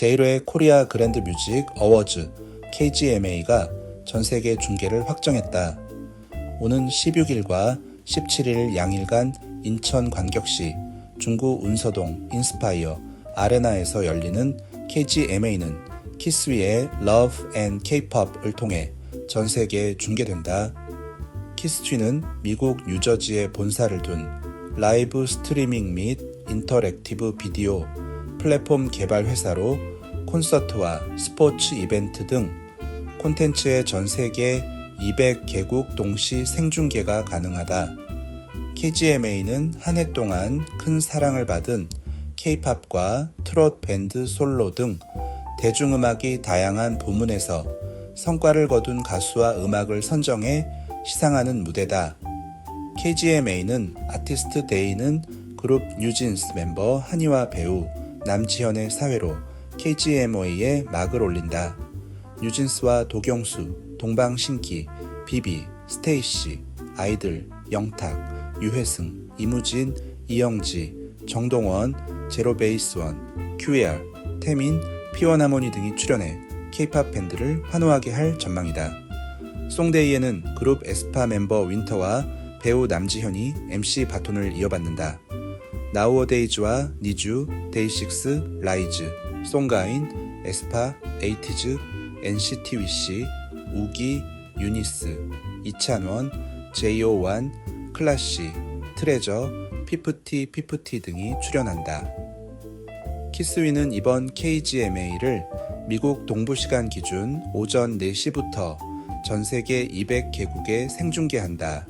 제1회 코리아 그랜드 뮤직 어워즈 KGMA가 전 세계 중계를 확정했다. 오는 16일과 17일 양일간 인천 관격시 중구 운서동 인스파이어 아레나에서 열리는 KGMA는 키스위의 Love and K-pop을 통해 전 세계에 중계된다. 키스트리는 미국 뉴저지에 본사를 둔 라이브 스트리밍 및 인터랙티브 비디오 플랫폼 개발 회사로 콘서트와 스포츠 이벤트 등 콘텐츠의 전 세계 200개국 동시 생중계가 가능하다. KGMA는 한 해 동안 큰 사랑을 받은 K-팝과 트롯 밴드 솔로 등 대중음악이 다양한 부문에서 성과를 거둔 가수와 음악을 선정해 시상하는 무대다. KGMA는 아티스트 데이는 그룹 뉴진스 멤버 한이와 배우 남지현의 사회로 KGMA에 막을 올린다. 뉴진스와 도경수, 동방신기, 비비, 스테이시, 아이들, 영탁, 유혜승, 이무진, 이영지, 정동원, 제로베이스원, QR, 태민, 피원하모니 등이 출연해 K-팝 밴드를 환호하게 할 전망이다. 송데이에는 그룹 에스파 멤버 윈터와 배우 남지현이 MC 바톤을 이어받는다. 나우어데이즈와 니쥬, 데이식스, 라이즈, 송가인, 에스파, 에이티즈, NCT 위시, 우기, 유니스, 이찬원, JO1, 클라시, 트레저, 피프티 피프티 등이 출연한다. 키스위는 이번 KGMA를 미국 동부시간 기준 오전 4시부터 전 세계 200개국에 생중계한다.